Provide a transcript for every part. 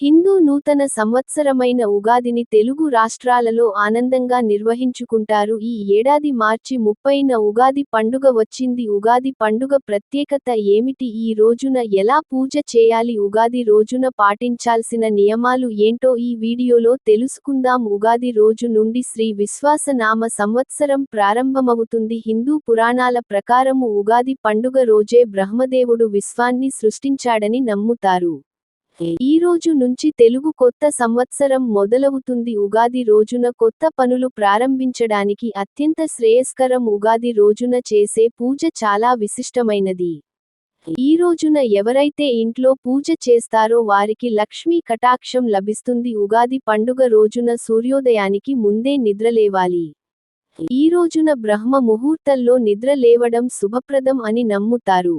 హిందూ నూతన సంవత్సరమైన ఉగాదిని తెలుగు రాష్ట్రాలలో ఆనందంగా నిర్వహించుకుంటారు. ఈ ఏడాది మార్చి ముప్పైన ఉగాది పండుగ వచ్చింది. ఉగాది పండుగ ప్రత్యేకత ఏమిటి? ఈ రోజున ఎలా పూజ చేయాలి? ఉగాది రోజున పాటించాల్సిన నియమాలు ఏంటో ఈ వీడియోలో తెలుసుకుందాం. ఉగాది రోజు నుండి శ్రీ విశ్వాసనామ సంవత్సరం ప్రారంభమవుతుంది. హిందూ పురాణాల ప్రకారము ఉగాది పండుగ రోజే బ్రహ్మదేవుడు విశ్వాన్ని సృష్టించాడని నమ్ముతారు. ఈ రోజు నుంచి తెలుగు కొత్త సంవత్సరం మొదలవుతుంది. ఉగాది రోజున కొత్త పనులు ప్రారంభించడానికి అత్యంత శ్రేయస్కరం ఉగాది రోజున చేసే పూజ చాలా విశిష్టమైనది. ఈ రోజున ఎవరైతే ఇంట్లో పూజ చేస్తారో వారికి లక్ష్మీ కటాక్షం లభిస్తుంది. ఉగాది పండుగ రోజున సూర్యోదయానికి ముందే నిద్రలేవాలి ఈ రోజున బ్రహ్మ ముహూర్తంలో నిద్ర లేవడం శుభప్రదం అని నమ్ముతారు.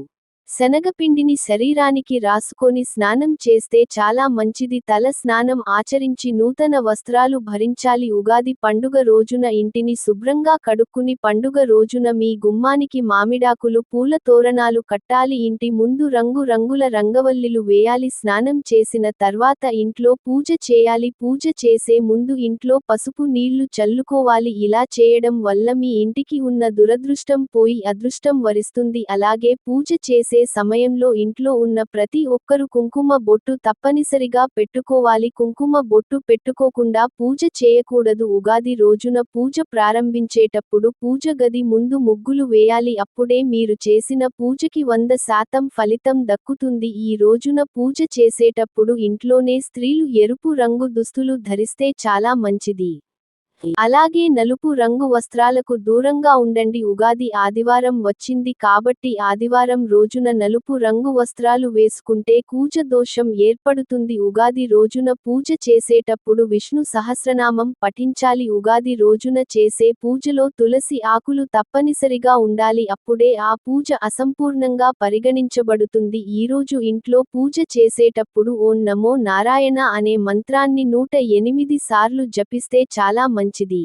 శనగపిండిని శరీరానికి రాసుకొని స్నానం చేస్తే చాలా మంచిది. తల స్నానం ఆచరించి నూతన వస్త్రాలు భరించాలి ఉగాది పండుగ రోజున ఇంటిని శుభ్రంగా కడుక్కుని పండుగ రోజున మీ గుమ్మానికి మామిడాకులు పూల తోరణాలు కట్టాలి. ఇంటి ముందు రంగు రంగుల రంగవల్లిలు వేయాలి. స్నానం చేసిన తర్వాత ఇంట్లో పూజ చేయాలి. పూజ చేసే ముందు ఇంట్లో పసుపు నీళ్ళు చల్లుకోవాలి. ఇలా చేయడం వల్ల మీ ఇంటికి ఉన్న దురదృష్టం పోయి అదృష్టం వరిస్తుంది. అలాగే పూజ చేసే సమయంలో ఇంట్లో ఉన్న ప్రతి ఒక్కరు కుంకుమ బొట్టు తప్పనిసరిగా పెట్టుకోవాలి. కుంకుమ బొట్టు పెట్టుకోకుండా పూజ చేయకూడదు. ఉగాది రోజున పూజ ప్రారంభించేటప్పుడు పూజ గది ముందు ముగ్గులు వేయాలి. అప్పుడే మీరు చేసిన పూజకి వంద శాతం ఫలితం దక్కుతుంది. ఈ రోజున పూజ చేసేటప్పుడు ఇంట్లోనే స్త్రీలు ఎరుపు రంగు దుస్తులు ధరిస్తే చాలా మంచిది. అలాగే నలుపు రంగు వస్త్రాలకు దూరంగా ఉండండి. ఉగాది ఆదివారం వచ్చింది కాబట్టి ఆదివారం రోజున నలుపు రంగు వస్త్రాలు వేసుకుంటే కూజ దోషం ఏర్పడుతుంది. ఉగాది రోజున పూజ చేసేటప్పుడు విష్ణు సహస్రనామం పఠించాలి. ఉగాది రోజున చేసే పూజలో తులసి ఆకులు తప్పనిసరిగా ఉండాలి. అప్పుడే ఆ పూజ అసంపూర్ణంగా పరిగణించబడుతుంది. ఈరోజు ఇంట్లో పూజ చేసేటప్పుడు ఓం నమో నారాయణ అనే మంత్రాన్ని నూట ఎనిమిది సార్లు జపిస్తే చాలా మంచిది.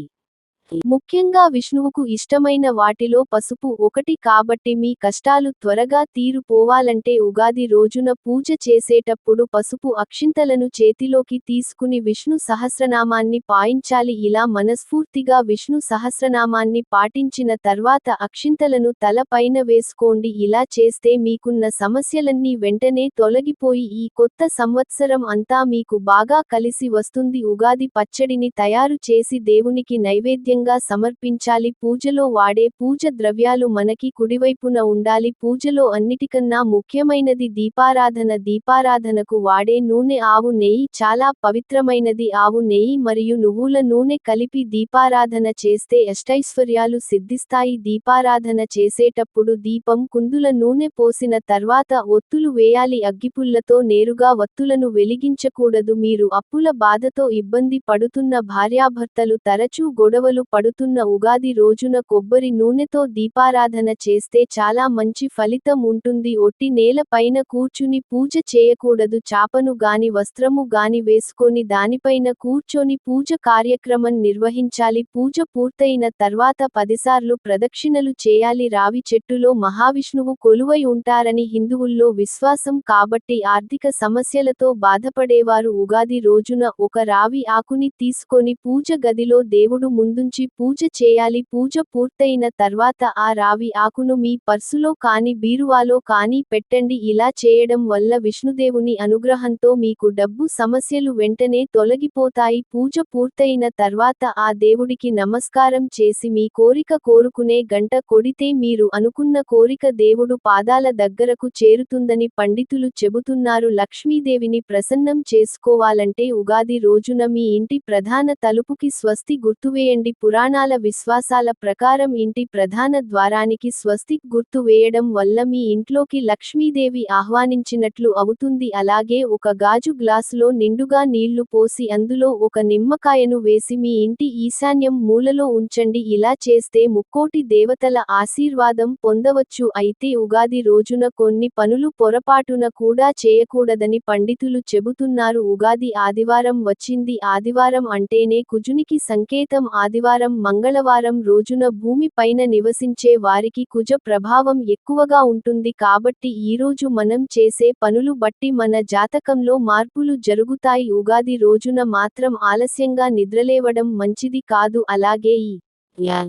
ముఖ్యంగా విష్ణువుకు ఇష్టమైన వాటిలో పసుపు ఒకటి కాబట్టి మీ కష్టాలు త్వరగా తీరుపోవాలంటే ఉగాది రోజున పూజ చేసేటప్పుడు పసుపు అక్షింతలను చేతిలోకి తీసుకుని విష్ణు సహస్రనామాన్ని పాయించాలి. ఇలా మనస్ఫూర్తిగా విష్ణు సహస్రనామాన్ని పాటించిన తర్వాత అక్షింతలను తల పైన వేసుకోండి. ఇలా చేస్తే మీకున్న సమస్యలన్నీ వెంటనే తొలగిపోయి ఈ కొత్త సంవత్సరం అంతా మీకు బాగా కలిసి వస్తుంది. ఉగాది పచ్చడిని తయారు చేసి దేవునికి నైవేద్యం నైవేద్యంగా సమర్పించాలి. పూజలో వాడే పూజ ద్రవ్యాలు మనకి కుడివైపున ఉండాలి. పూజలో అన్నిటికన్నా ముఖ్యమైనది దీపారాధన. దీపారాధనకు వాడే నూనె ఆవు నెయ్యి. చాలా పవిత్రమైనది ఆవు నెయ్యి మరియు నువ్వుల నూనె కలిపి దీపారాధన చేస్తే అష్టైశ్వర్యాలు సిద్ధిస్తాయి. దీపారాధన చేసేటప్పుడు దీపం కుందుల నూనె పోసిన తర్వాత ఒత్తులు వేయాలి. అగ్గిపుల్లతో నేరుగా వత్తులను వెలిగించకూడదు. మీరు అప్పుల బాధతో ఇబ్బంది పడుతున్న భార్యాభర్తలు తరచూ గొడవలు పడుతున్న ఉగాది రోజున కొబ్బరి నూనెతో దీపారాధన చేస్తే చాలా మంచి ఫలితం ఉంటుంది. ఒట్టి నేల పైన కూర్చుని పూజ చేయకూడదు. చాపను గాని వస్త్రము గాని వేసుకొని దానిపైన కూర్చొని పూజ కార్యక్రమం నిర్వహించాలి. పూజ పూర్తయిన తర్వాత పదిసార్లు ప్రదక్షిణలు చేయాలి. రావి చెట్టులో మహావిష్ణువు కొలువై ఉంటారని హిందువుల్లో విశ్వాసం కాబట్టి ఆర్థిక సమస్యలతో బాధపడేవారు. ఉగాది రోజున ఒక రావి ఆకుని తీసుకొని పూజ గదిలో దేవుడు ముందుంచి పూజ చేయాలి. పూజ పూర్తయిన తర్వాత ఆ రావి ఆకును మీ పర్సులో కాని బీరువాలో కాని పెట్టండి. ఇలా చేయడం వల్ల విష్ణుదేవుని అనుగ్రహంతో మీకు డబ్బు సమస్యలు వెంటనే తొలగిపోతాయి. పూజ పూర్తయిన తర్వాత ఆ దేవుడికి నమస్కారం చేసి మీ కోరిక కోరుకునే గంట కొడితే మీరు అనుకున్న కోరిక దేవుడు పాదాల దగ్గరకు చేరుతుందని పండితులు చెబుతున్నారు. లక్ష్మీదేవిని ప్రసన్నం చేసుకోవాలంటే ఉగాది రోజున మీ ఇంటి ప్రధాన తలుపుకి స్వస్తి గుర్తువేయండి. పురాణాల విశ్వాసాల ప్రకారం ఇంటి ప్రధాన ద్వారానికి స్వస్తిక్ గుర్తు వేయడం వల్ల మీ ఇంట్లోకి లక్ష్మీదేవి ఆహ్వానించినట్లు అవుతుంది. అలాగే ఒక గాజు గ్లాసులో నిండుగా నీళ్ళు పోసి అందులో ఒక నిమ్మకాయను వేసి మీ ఇంటి ఈశాన్యం మూలలో ఉంచండి. ఇలా చేస్తే ముక్కోటి దేవతల ఆశీర్వాదం పొందవచ్చు. అయితే ఉగాది రోజున కొన్ని పనులు పొరపాటున కూడా చేయకూడదని పండితులు చెబుతున్నారు. ఉగాది ఆదివారం వచ్చింది. ఆదివారం అంటేనే కుజునికి సంకేతం. ఆదివారం శనివారం మంగళవారం రోజున భూమి పైన నివసించే వారికి కుజ ప్రభావం ఎక్కువగా ఉంటుంది కాబట్టి ఈరోజు మనం చేసే పనులు బట్టి మన జాతకంలో మార్పులు జరుగుతాయి. ఉగాది రోజున మాత్రం ఆలస్యంగా నిద్రలేవడం మంచిది కాదు. అలాగే ఈ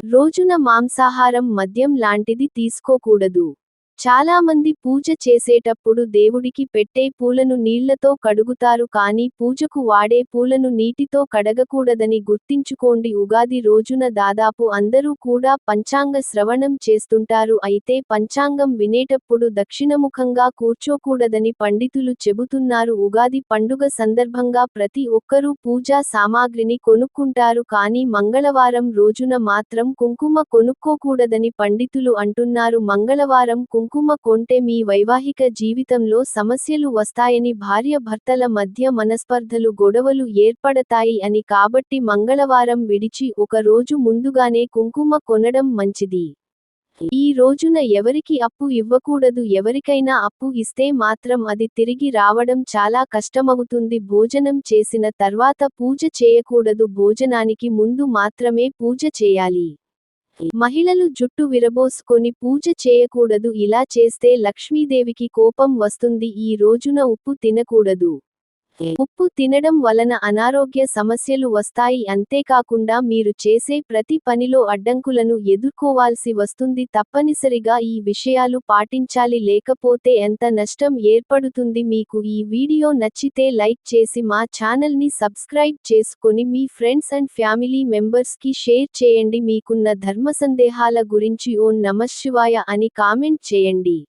రోజున మాంసాహారం మద్యం లాంటిది తీసుకోకూడదు. చాలామంది పూజ చేసేటప్పుడు దేవుడికి పెట్టే పూలను నీళ్ళతో కడుగుతారు కానీ పూజకు వాడే పూలను నీటితో కడగకూడదని గుర్తించుకోండి. ఉగాది రోజున దాదాపు అందరూ కూడా పంచాంగ శ్రవణం చేస్తుంటారు. అయితే పంచాంగం వినేటప్పుడు దక్షిణముఖంగా కూర్చోకూడదని పండితులు చెబుతున్నారు. ఉగాది పండుగ సందర్భంగా ప్రతి ఒక్కరూ పూజా సామాగ్రిని కొనుక్కుంటారు కానీ మంగళవారం రోజున మాత్రం కుంకుమ కొనుక్కోకూడదని పండితులు అంటున్నారు. మంగళవారం కుంకుమ కొంటే మీ వైవాహిక జీవితంలో సమస్యలు వస్తాయని భార్య భర్తల మధ్య మనస్పర్ధలు గొడవలు ఏర్పడతాయి అని కాబట్టి మంగళవారం విడిచి ఒక రోజు ముందుగానే కుంకుమ కొనడం మంచిది. ఈ రోజున ఎవరికి అప్పు ఇవ్వకూడదు ఎవరికైనా అప్పు ఇస్తే మాత్రం అది తిరిగి రావడం చాలా కష్టమవుతుంది. భోజనం చేసిన తర్వాత పూజ చేయకూడదు భోజనానికి ముందు మాత్రమే పూజ చేయాలి. మహిళలు జుట్టు విరబోసుకొని పూజ చేయకూడదు. ఇలా చేస్తే లక్ష్మీదేవికి కోపం వస్తుంది. ఈ రోజున ఉప్పు తినకూడదు. ఉప్పు తినడం వలన అనారోగ్య సమస్యలు వస్తాయి అంతేకాకుండా మీరు చేసే ప్రతి పనిలో అడ్డంకులను ఎదుర్కోవాల్సి వస్తుంది. తప్పనిసరిగా ఈ విషయాలు పాటించాలి లేకపోతే ఎంత నష్టం ఏర్పడుతుంది మీకు ఈ వీడియో నచ్చితే లైక్ చేసి మా ఛానల్ని సబ్స్క్రైబ్ చేసుకొని మీ ఫ్రెండ్స్ అండ్ ఫ్యామిలీ మెంబర్స్కి షేర్ చేయండి. మీకున్న ధర్మ సందేహాల గురించి ఓం నమశివాయ అని కామెంట్ చేయండి.